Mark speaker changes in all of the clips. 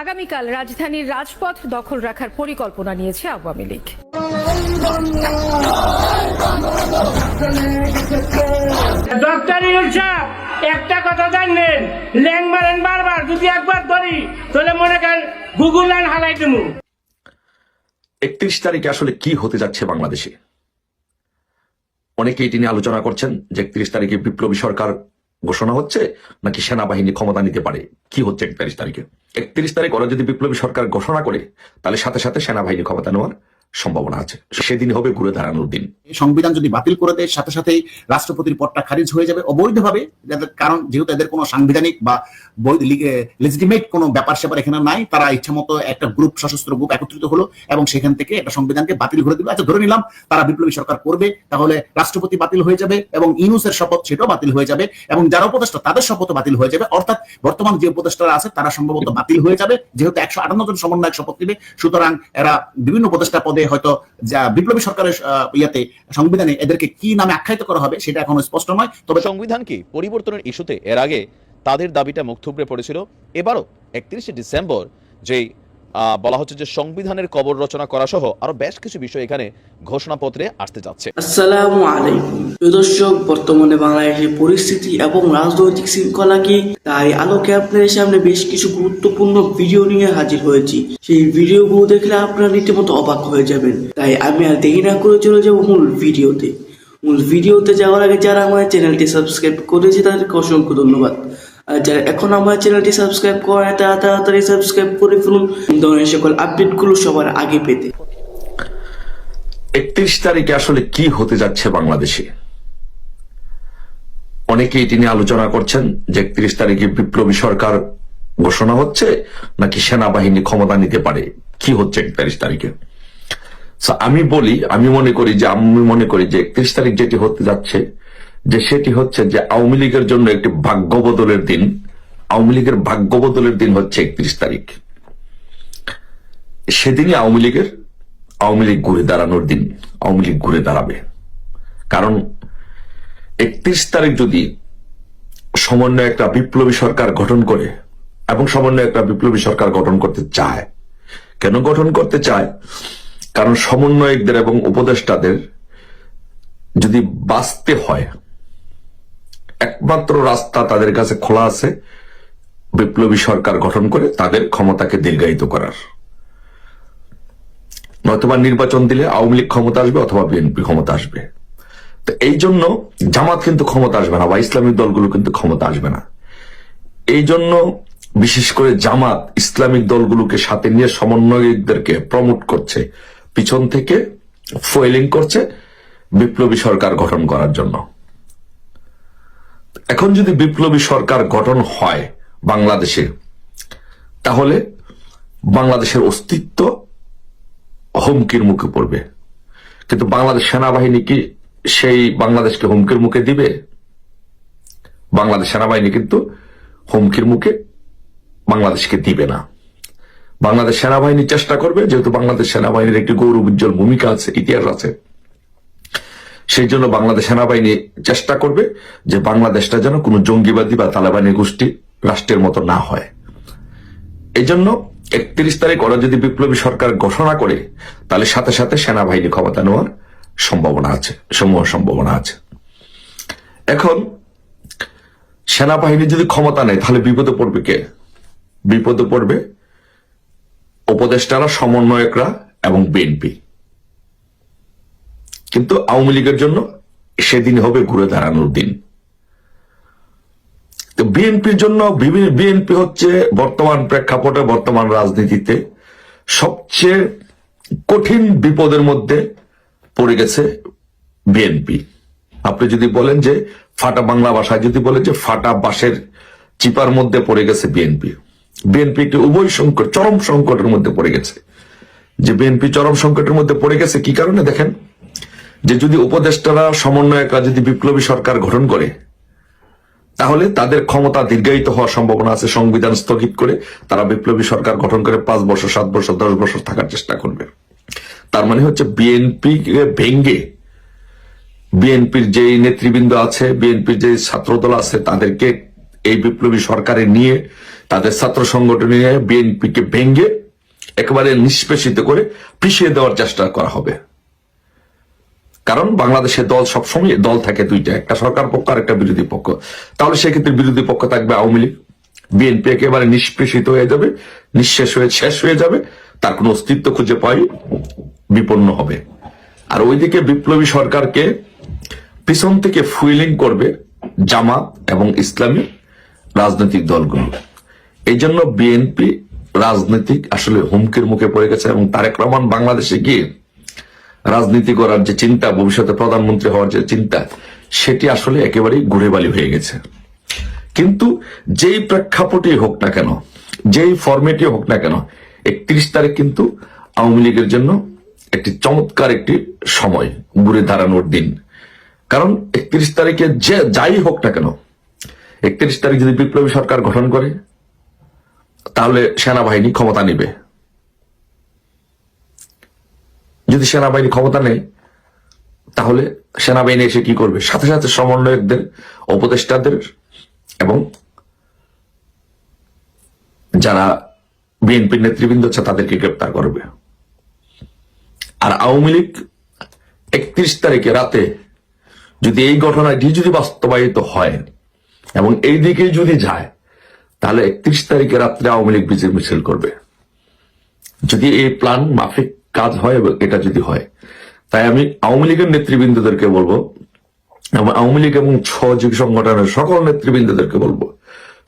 Speaker 1: আগামীকাল রাজধানীর রাজপথ দখল রাখার পরিকল্পনা নিয়েছে আওয়ামী লীগ।
Speaker 2: ডক্টর একটা কথা জানেন ল্যাং মারেন বারবার যদি একবার ধরি তাহলে মনে করেন গুগল লাইন হালাই দেবো।
Speaker 3: একত্রিশ তারিখে আসলে কি হতে যাচ্ছে বাংলাদেশে? অনেকে এটি নিয়ে আলোচনা করছেন যে একত্রিশ তারিখে বিপ্লবী সরকার ঘোষণা হচ্ছে নাকি সেনাবাহিনী ক্ষমতা নিতে পারে? কি হচ্ছে একত্রিশ তারিখে? একত্রিশ তারিখ ওরা যদি বিপ্লবী সরকার ঘোষণা করে, তাহলে সাথে সাথে সেনাবাহিনী ক্ষমতা নেওয়ার সম্ভাবনা আছে। সেদিন হবে ঘুরে দাঁড়ানোর দিন।
Speaker 4: সংবিধান যদি বাতিল করে দেয়, সাথে সাথেই রাষ্ট্রপতির পদটা খারিজ হয়ে যাবে অবৈধভাবে। কারণ, যেহেতু এদের কোনো সাংবিধানিক বা লেজিটিমেট কোনো ব্যাপার স্যাপার এখানে নাই, তারা ইচ্ছা মতো একটা গ্রুপ সশস্ত্র গ্রুপ একত্রিত হলো এবং সেখান থেকে একটা সংবিধানকে বাতিল করে দিল। আচ্ছা ধরে নিলাম তারা বিপ্লবী সরকার করবে, তাহলে রাষ্ট্রপতি বাতিল হয়ে যাবে এবং ইউনুসের শপথ সেটাও বাতিল হয়ে যাবে এবং যারা উপদেষ্টা, তাদের শপথ বাতিল হয়ে যাবে। অর্থাৎ বর্তমান যে উপদেষ্টারা আছে, তারা সম্ভবত বাতিল হয়ে যাবে। যেহেতু একশো আটান্ন জন সমন্বয়ক শপথ নেবে, সুতরাং এরা বিভিন্ন উপদেষ্টা পদে হয়তো যা বিপ্লবী সরকারের ইয়াতে সংবিধানে এদেরকে কি নামে আখ্যায়িত করা হবে সেটা এখনও স্পষ্ট নয়। তবে
Speaker 5: সংবিধান কি পরিবর্তনের ইস্যুতে? এর আগে তাদের দাবিটা মুখ থুবড়ে পড়েছিল। এবারও একত্রিশে ডিসেম্বর যেই বলা হচ্ছে যে সংবিধানের কবর রচনা করা সহ আরও বেশ কিছু বিষয় এখানে ঘোষণাপত্রে আসতে যাচ্ছে।
Speaker 6: আসসালামু আলাইকুম। দর্শক, বর্তমানে বাংলাদেশের পরিস্থিতি এবং রাজনৈতিক শৃঙ্খলা কি তাই আলোকে আপনাদের সামনে বেশ কিছু গুরুত্বপূর্ণ ভিডিও নিয়ে হাজির হয়েছি। সেই ভিডিওগুলো দেখলে আপনারা রীতিমতো অবাক হয়ে যাবেন। তাই আমি আর দেরি না করে চলে যাব মূল ভিডিওতে। মূল ভিডিওতে যাওয়ার আগে যারা আমার চ্যানেলটি সাবস্ক্রাইব করেছে, তাদেরকে অসংখ্য ধন্যবাদ। যারা এখন আমার চ্যানেলটি সাবস্ক্রাইব করে তারা তাড়াতাড়ি সাবস্ক্রাইব করে ফেলুন। ধরনের সকল আপডেটগুলো সবার আগে পেতে।
Speaker 3: একত্রিশ তারিখে আসলে কি হতে যাচ্ছে বাংলাদেশে? অনেকে এটি নিয়ে আলোচনা করছেন যে একত্রিশ তারিখে বিপ্লবী সরকার ঘোষণা হচ্ছে নাকি সেনাবাহিনী ক্ষমতা নিতে পারে? কি হচ্ছে একত্রিশ তারিখে? আমি বলি, আমি মনে করি যে, আমি মনে করি যে একত্রিশ তারিখ যেটি হতে যাচ্ছে যে সেটি হচ্ছে যে আওয়ামী লীগের জন্য একটি ভাগ্য বদলের দিন। আওয়ামী লীগের ভাগ্য বদলের দিন হচ্ছে একত্রিশ তারিখ। সেদিনই আওয়ামী লীগের, আওয়ামী লীগ ঘুরে দাঁড়ানোর দিন। আওয়ামী লীগ ঘুরে দাঁড়াবে। কারণ একত্রিশ তারিখ যদি সমন্বয় একটা বিপ্লবী সরকার গঠন করে এবং সমন্বয় একটা বিপ্লবী সরকার গঠন করতে চায়। কেন গঠন করতে চায়? কারণ সমন্বয়কদের এবং উপদেষ্টাদের যদি বাঁচতে হয় একমাত্র রাস্তা তাদের কাছে খোলা আছে, বিপ্লবী সরকার গঠন করে তাদের ক্ষমতাকে দীর্ঘায়িত করার। নয়তোবা নির্বাচন দিলে আওয়ামী লীগ ক্ষমতা আসবে অথবা বিএনপি ক্ষমতা আসবে। তো এই জন্য জামাত কিন্তু ক্ষমতা আসবে না বা ইসলামিক দলগুলো কিন্তু ক্ষমতা আসবে না। এই জন্য বিশেষ করে জামাত ইসলামিক দলগুলোকে সাথে নিয়ে সমন্বয়কদেরকে প্রমোট করছে, পিছন থেকে ফয়েলিং করছে বিপ্লবী সরকার গঠন করার জন্য। এখন যদি বিপ্লবী সরকার গঠন হয় বাংলাদেশে, তাহলে বাংলাদেশের অস্তিত্ব হুমকির মুখে পড়বে। কিন্তু বাংলাদেশ সেনাবাহিনী কি সেই বাংলাদেশকে হুমকির মুখে দিবে? বাংলাদেশ সেনাবাহিনী কিন্তু হুমকির মুখে বাংলাদেশকে দিবে না। বাংলাদেশ সেনাবাহিনী চেষ্টা করবে, যেহেতু বাংলাদেশ সেনাবাহিনীর একটি গৌরব উজ্জ্বল ভূমিকা আছে, ইতিহাস আছে। সেই জন্য বাংলাদেশ সেনাবাহিনী চেষ্টা করবে যে বাংলাদেশটা যেন কোনো জঙ্গিবাদী বা তালেবানি গোষ্ঠী রাষ্ট্রের মতো না হয়। এই জন্য একত্রিশ তারিখ ওরা যদি বিপ্লবী সরকার ঘোষণা করে, তাহলে সাথে সাথে সেনাবাহিনী ক্ষমতা নেওয়ার সম্ভাবনা আছে, সমূহ সম্ভাবনা আছে। এখন সেনাবাহিনী যদি ক্ষমতা নেয়, তাহলে বিপদে পড়বে কে? বিপদে পড়বে উপদেষ্টারা, সমন্বয়করা এবং বিএনপি। কিন্তু আওয়ামী লীগের জন্য সেদিন হবে ঘুরে দাঁড়ানোর দিন। তো বিএনপির জন্য বিএনপি হচ্ছে বর্তমান প্রেক্ষাপটে, বর্তমান রাজনীতিতে সবচেয়ে কঠিন বিপদের মধ্যে পড়ে গেছে বিএনপি। আপনি যদি বলেন যে ফাটা বাংলা ভাষায়, যদি বলেন যে ফাটা বাঁশের চিপার মধ্যে পড়ে গেছে বিএনপি বিএনপি একটি উভয় সংকট, চরম সংকটের মধ্যে পড়ে গেছে। যে বিএনপি চরম সংকটের মধ্যে পড়ে গেছে কি কারণে? দেখেন যে যদি উপদেষ্টারা সমন্বয়করা যদি বিপ্লবী সরকার গঠন করে, তাহলে তাদের ক্ষমতা দীর্ঘায়িত হওয়ার সম্ভাবনা আছে, সংবিধান স্থগিত করে তারা বিপ্লবী সরকার গঠন করে পাঁচ বছর, সাত বছর, দশ বছর থাকার চেষ্টা করবে। তার মানে হচ্ছে বিএনপি ভেঙ্গে বিএনপির যে নেতৃবৃন্দ আছে, বিএনপির যে ছাত্রদল আছে, তাদেরকে এই বিপ্লবী সরকারে নিয়ে, তাদের ছাত্র সংগঠন নিয়ে বিএনপিকে ভেঙ্গে একেবারে নিষ্পেষিত করে পিছিয়ে দেওয়ার চেষ্টা করা হবে। কারণ বাংলাদেশের দল সবসময় দল থাকে দুইটা, একটা সরকার পক্ষ আর একটা বিরোধী পক্ষ। তাহলে সেক্ষেত্রে বিরোধী পক্ষ থাকবে আওয়ামী লীগ। বিএনপি একেবারে নিষ্পেষিত হয়ে যাবে, নিঃশেষ হয়ে, শেষ হয়ে যাবে। তার কোনো অস্তিত্ব খুঁজে পাই বিপন্ন হবে। আর ওইদিকে বিপ্লবী সরকারকে পিছন থেকে ফুইলিং করবে জামাত এবং ইসলামী রাজনৈতিক দলগুলো। এই জন্য বিএনপি রাজনৈতিক আসলে হুমকির মুখে পড়ে গেছে এবং তারেক রহমান বাংলাদেশে গিয়ে রাজনীতি করার যে চিন্তা, ভবিষ্যতে প্রধানমন্ত্রী হওয়ার যে চিন্তা, সেটি আসলে একেবারেই ঘুরে বালি হয়ে গেছে। কিন্তু যেই প্রেক্ষাপটই হোক না কেন, যেই ফরম্যাটই হোক না কেন, একত্রিশ তারিখ কিন্তু আওয়ামী লীগের জন্য একটি চমৎকার একটি সময়, ঘুরে দাঁড়ানোর দিন। কারণ একত্রিশ তারিখে যে যাই হোক না কেন, একত্রিশ তারিখ যদি বিপ্লবী সরকার গঠন করে, তাহলে সেনাবাহিনী ক্ষমতা নেবে। যদি সেনাবাহিনী ক্ষমতা নেয়, তাহলে সেনাবাহিনী এসে কি করবে? সাথে সাথে সমন্বয়কদের, উপদেষ্টাদের এবং যারা বিএনপির নেতৃবৃন্দ আছে, তাদেরকে গ্রেপ্তার করবে। আর আওয়ামী লীগ একত্রিশ তারিখে রাতে যদি এই ঘটনাটি যদি বাস্তবায়িত হয় এবং এই দিকে যদি যায়, তাহলে একত্রিশ তারিখে রাত্রে আওয়ামী লীগ বিজয় মিছিল করবে। যদি এই প্ল্যান মাফিক কাজ হয় এটা যদি হয়। তাই আমি আওয়ামী লীগের নেতৃবৃন্দদেরকে বলব এবং আওয়ামী লীগ এবং সহযোগী সংগঠনের সকল নেতৃবৃন্দদেরকে বলব,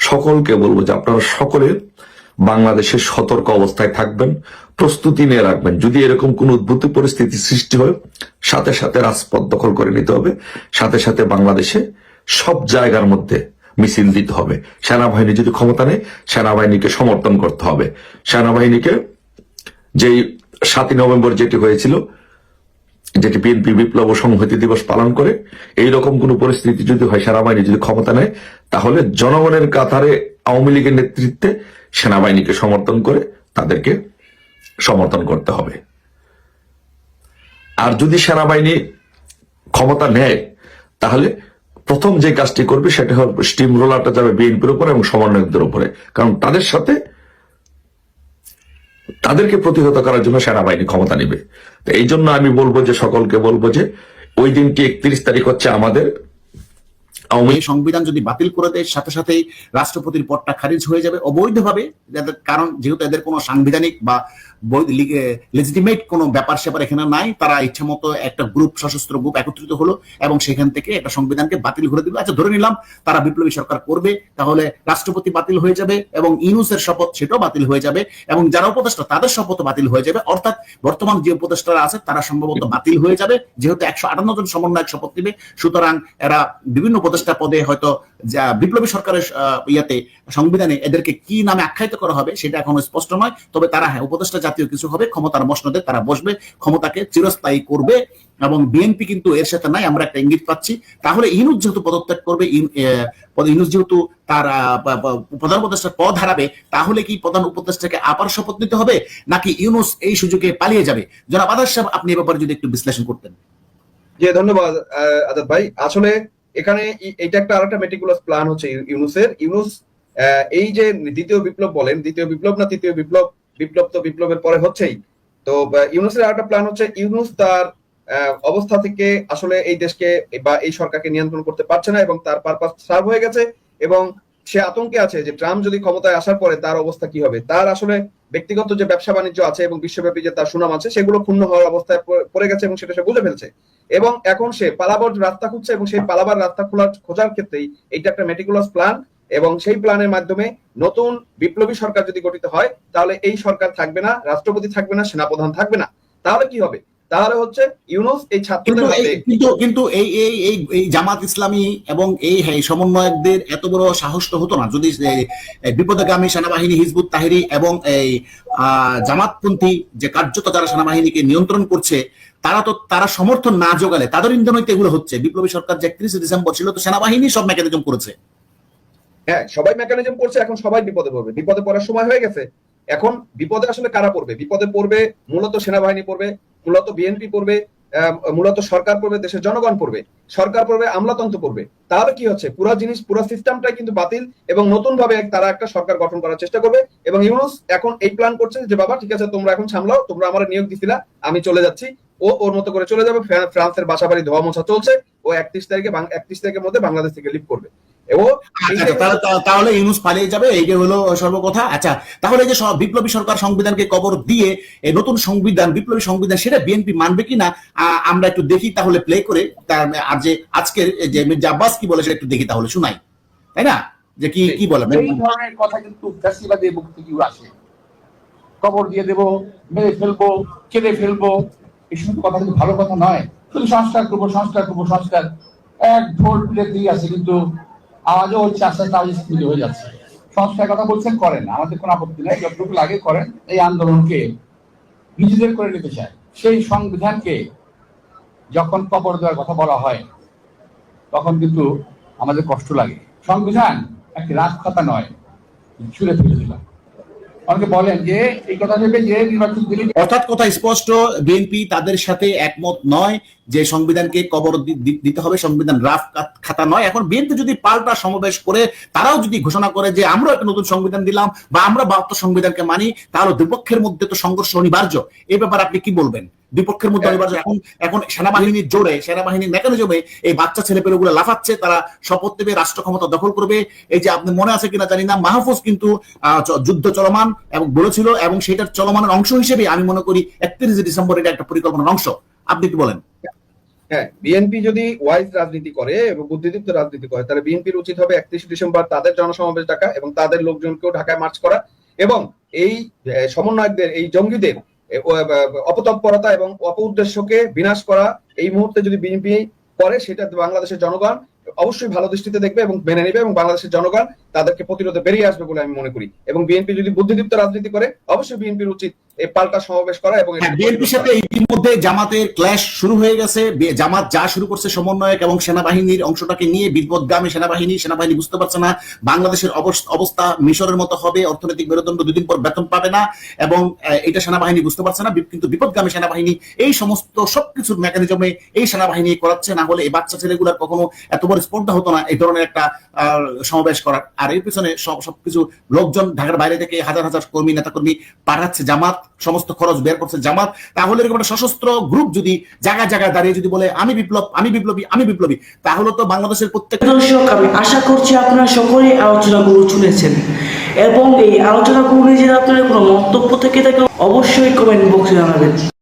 Speaker 3: সকলকে বলব যে আপনারা সকলে বাংলাদেশের সতর্ক অবস্থায় থাকবেন, প্রস্তুতি নিয়ে রাখবেন। যদি এরকম কোন উদ্ভূত পরিস্থিতি সৃষ্টি হয়, সাথে সাথে রাজপথ দখল করে নিতে হবে, সাথে সাথে বাংলাদেশে সব জায়গার মধ্যে মিছিল দিতে হবে। সেনাবাহিনী যদি ক্ষমতা নেই সেনাবাহিনীকে সমর্থন করতে হবে। সেনাবাহিনীকে যেই সাতই নভেম্বর যেটি হয়েছিল, যেটি বিএনপি বিপ্লব ও সংহতি দিবস পালন করে এই রকম কোন পরিস্থিতি যদি হয়, সেনাবাহিনী যদি ক্ষমতা নেয়, তাহলে জনগণের কাতারে আওয়ামী লীগের নেতৃত্বে সেনাবাহিনীকে সমর্থন করে তাদেরকে সমর্থন করতে হবে। আর যদি সেনাবাহিনী ক্ষমতা নেয়, তাহলে প্রথম যে কাজটি করবে, সেটা হল স্টিম রোলারটা যাবে বিএনপির উপরে এবং সমন্বয়কদের উপরে। কারণ তাদের সাথে তাদেরকে প্রতিহত করার জন্য সেনাবাহিনী ক্ষমতা নেবে। তো এই জন্য আমি বলব যে, সকলকে বলব যে, ওই দিনটি একত্রিশ তারিখ হচ্ছে আমাদের
Speaker 4: সংবিধান যদি বাতিল করে দেয়, সাথে সাথেই রাষ্ট্রপতির পদটা খারিজ হয়ে যাবে অবৈধভাবে। কারণ যেহেতু এদের কোনো সাংবিধানিক বা লেজিটিমেট কোনো ব্যাপার স্যাপার এখানে নাই। তারা ইচ্ছা মতো একটা গ্রুপ সশস্ত্র গ্রুপ একত্রিত হলো এবং সেখান থেকে একটা সংবিধানকে বাতিল করে দিল। আচ্ছা ধরে নিলাম তারা বিপ্লবী সরকার করবে, তাহলে রাষ্ট্রপতি বাতিল হয়ে যাবে এবং ইউনুসের শপথ সেটাও বাতিল হয়ে যাবে এবং যারা উপদেষ্টা তাদের শপথ বাতিল হয়ে যাবে। অর্থাৎ বর্তমান যে উপদেষ্টারা আছে তারা সম্ভবত বাতিল হয়ে যাবে। যেহেতু একশো আটান্ন জন সমন্বয়ক শপথ নেবে, সুতরাং এরা বিভিন্ন উপদেষ্টা পদে হয়তো যা বিপ্লবী সরকারের ইয়াতে সংবিধানে এদেরকে কি নামে আখ্যায়িত করা হবে সেটা এখনও স্পষ্ট নয়। তবে তারা হ্যাঁ উপদেষ্টা জাতীয় কিছু হবে ক্ষমতার মসনদে তারা বসবে ক্ষমতাকে চিরস্থায়ী করবে এবং বিএনপি কিন্তু এর সাথে নাই আমরা একটা ইঙ্গিত পাচ্ছি। তাহলে ইনুস যেহেতু পদত্যাগ করবে ইন- আহ, পদ- ইনুস যেহেতু তার প্রধান উপদেষ্টার পদ হারাবে তাহলে কি প্রধান উপদেষ্টাকে আবার শপথ নিতে হবে? নাকি ইউনুস এই সুযোগে পালিয়ে যাবে? যারা বাদার সাহেব আপনি এ ব্যাপারে যদি একটু বিশ্লেষণ করতেন।
Speaker 7: জি ধন্যবাদ আজাদ ভাই। আসলে এখানে এটা একটা আরেকটা মেটিকুলাস প্ল্যান হচ্ছে ইউনুসের। ইউনুস এই যে দ্বিতীয় বিপ্লব বলেন দ্বিতীয় বিপ্লব না তৃতীয় বিপ্লব বিপ্লব তো বিপ্লবের পরে হচ্ছেই। তো ইউনুসের আরেকটা প্ল্যান হচ্ছে ইউনুস তার অবস্থা থেকে আসলে এই দেশকে বা এই সরকারকে নিয়ন্ত্রণ করতে পারছে না এবং তার পারপাস সার্ভ হয়ে গেছে এবং সে আতঙ্কে আছে যে ট্রাম্প যদি ক্ষমতায় আসার পরে তার অবস্থা কি হবে। তার আসলে ব্যক্তিগত যে ব্যবসা বাণিজ্য আছে এবং বিশ্বব্যাপী যে তার সুনাম আছে, সেগুলো ক্ষুণ্ণ হওয়ার অবস্থায় পড়ে গেছে এবং সেটা সে বুঝে ফেলছে। এবং এখন সে পালাবার রাস্তা খুঁজছে এবং সেই পালাবার রাস্তা খোলার, খোঁজার ক্ষেত্রেই এইটা একটা মেটিকুলাস প্ল্যান এবং সেই প্ল্যানের মাধ্যমে নতুন বিপ্লবী সরকার যদি গঠিত হয় তাহলে এই সরকার থাকবে না রাষ্ট্রপতি থাকবে না সেনাপ্রধান থাকবে না। তাহলে কি হবে? তাহলে হচ্ছে ইউনুস এই ছাত্রদের
Speaker 4: কিন্তু কিন্তু এই এই এই এই জামাত ইসলামী এবং এই হ্যাঁ, সমন্বয়কদের এত বড় সাহস তো হতো না। যদি বিপদগামী সেনাবাহিনী হিজবুত তাহিরি এবং এই জামাতপন্থী যে কার্যত যারা সেনাবাহিনীকে নিয়ন্ত্রণ করছে তারা তো তারা সমর্থন না জোগালে তাদের ইন্ধনই এগুলো হচ্ছে। বিপ্লবী সরকার যে একত্রিশে ডিসেম্বর ছিল তো সেনাবাহিনী সব মেকানিজম করেছে।
Speaker 7: হ্যাঁ সবাই মেকানিজম করছে, এখন সবাই বিপদে পড়বে। বিপদে পড়ার সময় হয়ে গেছে। এখন বিপদে আসলে কারা পড়বে? বিপদে পড়বে মূলত সেনাবাহিনী পড়বে, মূলত বিএনপি পড়বে মূলত সরকার পড়বে, দেশের জনগণ পড়বে। সরকার পড়বে, আমলাতন্ত্র পড়বে। তাহলে কি হচ্ছে? পুরো জিনিস, পুরো সিস্টেমটাই কিন্তু বাতিল এবং নতুন ভাবে তারা একটা সরকার গঠন করার চেষ্টা করবে এবং ইউনুস এখন এই প্ল্যান করছে যে, বাবা, ঠিক আছে, তোমরা এখন সামলাও, তোমরা আমার নিয়োগ দিছিলা, আমি চলে যাচ্ছি। ও ওর মতো করে চলে যাবে, ফ্রা- ফ্রান্সের বাসাবাড়ি ধোয়া মোছা চলছে। ও একত্রিশ তারিখে একত্রিশ তারিখের মধ্যে বাংলাদেশ থেকে লিভ করবে।
Speaker 4: আচ্ছা, আচ্ছা, তাহলে- ইউনুস পালিয়ে যাবে এইটা হলো সর্বকথা আচ্ছা তাহলে যে সব বিপ্লবী সরকার সংবিধানকে কবর দিয়ে এই নতুন সংবিধান বিপ্লবী সংবিধান সেটা বিএনপি মানবে কিনা আমরা একটু দেখি তাহলে প্লে করে তার আর যে আজকের যে মির্জা আব্বাস কি বলে সেটা একটু দেখি তাহলে শোনাই। তাই না? যে কি কি বলে?
Speaker 8: এই ধরনের কথা কিন্তু মুখ থেকে আসে কবর দিয়ে দেব মেরে ফেলব কেঁদে ফেলব এই সমস্ত কথা কিন্তু ভালো কথা নয়। শুধু সংস্কার করব সংস্কার করব সংস্কার। এক ঢোল পিলে দিয়ে আছে কিন্তু আওয়াজও হচ্ছে আস্তে আস্তে আওয়াজ হয়ে যাচ্ছে। সংস্কার কথা বলছেন করেন, আমাদের কোনো আপত্তি নাই, যতটুকু লাগে করেন। এই আন্দোলনকে নিজেদের করে নিতে চায়। সেই সংবিধানকে যখন কবর দেওয়ার কথা বলা হয়, তখন কিন্তু আমাদের কষ্ট লাগে। সংবিধান একটি রাজ খাতা নয়, ছুঁড়ে ফেলে দিলাম। অনেকে বলেন যে এই কথা ভেবে যে নির্বাচন দিলে
Speaker 4: অর্থাৎ কথা স্পষ্ট, বিএনপি তাদের সাথে একমত নয় যে সংবিধানকে কবর দিতে হবে, সংবিধান রাফ খাতা নয়। এখন বিএনপি যদি পাল্টা সমাবেশ করে, তারাও যদি ঘোষণা করে যে আমরা একটা নতুন সংবিধান দিলাম বা আমরা বাহাত্তর সংবিধানকে মানি, তাহলে দুপক্ষের মধ্যে তো সংঘর্ষ অনিবার্য। এই ব্যাপারে আপনি কি বলবেন? দুপক্ষের মধ্যে অনিবার্য। এখন এখন সেনাবাহিনীর জোরে সেনাবাহিনীর মেকানিজমে এই বাচ্চা ছেলেপেলেগুলো লাফাচ্ছে তারা শপথ নেবে রাষ্ট্র ক্ষমতা দখল করবে। এই যে আপনি মনে আছে কিনা জানি না মাহফুজ কিন্তু যুদ্ধ চলমান এবং বলেছিল এবং সেটার চলমানের অংশ হিসেবে আমি মনে করি একত্রিশে ডিসেম্বর এটা একটা পরিকল্পনার অংশ। আপনি কি বলেন।
Speaker 7: হ্যাঁ বিএনপি যদি ওয়াইজ রাজনীতি করে এবং বুদ্ধিদীপ্ত রাজনীতি করে তাহলে বিএনপির উচিত হবে একত্রিশ ডিসেম্বর তাদের জনসমাবেশ ডাকা এবং তাদের লোকজনকেও ঢাকায় মার্চ করা এবং এই সমন্বয়কদের এই জঙ্গিদের অপতৎপরতা এবং অপ উদ্দেশ্যকে বিনাশ করা, এই মুহূর্তে যদি বিএনপি করে, সেটা বাংলাদেশের জনগণ অবশ্যই ভালো দৃষ্টিতে দেখবে এবং মেনে নেবে এবং বাংলাদেশের জনগণ তাদেরকে প্রতিরোধে বেরিয়ে আসবে বলে আমি মনে করি। এবং বিএনপি যদি বুদ্ধিদীপ্ত রাজনীতি করে, অবশ্যই বিএনপির উচিত এই পাল্টা সমাবেশ করা এবং
Speaker 4: হ্যাঁ বিএনপির সাথে ইতিমধ্যে জামাতের ক্ল্যাশ শুরু হয়ে গেছে। জামাত যা শুরু করছে সমন্বয়ক এবং সেনাবাহিনীর অংশটাকে নিয়ে বিপদগামী সেনাবাহিনী সেনাবাহিনী বুঝতে পারছে না, বাংলাদেশের অবস্থা মিশরের মতো হবে, অর্থনৈতিক মেরুদণ্ড দুদিন পর বেতন পাবে না এবং এটা সেনাবাহিনী বুঝতে পারছে না, কিন্তু বিপদগামী সেনাবাহিনী এই সমস্ত সবকিছুর মেকানিজমে এই সেনাবাহিনী করাচ্ছে, না হলে এই বাচ্চা ছেলেগুলার কখনো এত বড় স্পর্ধা হতো না, এই ধরনের একটা সমাবেশ করার। আর এর পিছনে সব সবকিছু লোকজন ঢাকার বাইরে থেকে হাজার হাজার কর্মী নেতা কর্মী পাঠাচ্ছে, জামাত, সমস্ত খরচ বের করছে জামাত। তাহলে এরকম একটা সশস্ত্র গ্রুপ যদি জায়গায় জায়গায় দাঁড়িয়ে যদি বলে, আমি বিপ্লব, আমি বিপ্লবী আমি বিপ্লবী তাহলে তো বাংলাদেশের প্রত্যেক
Speaker 6: দর্শক, আমি আশা করছি আপনারা সকলেই আলোচনাগুলো শুনেছেন। এবং এই আলোচনাগুলো নিয়ে যদি আপনাদের কোনো মন্তব্য থেকে থাকে অবশ্যই কমেন্ট বক্সে জানাবেন।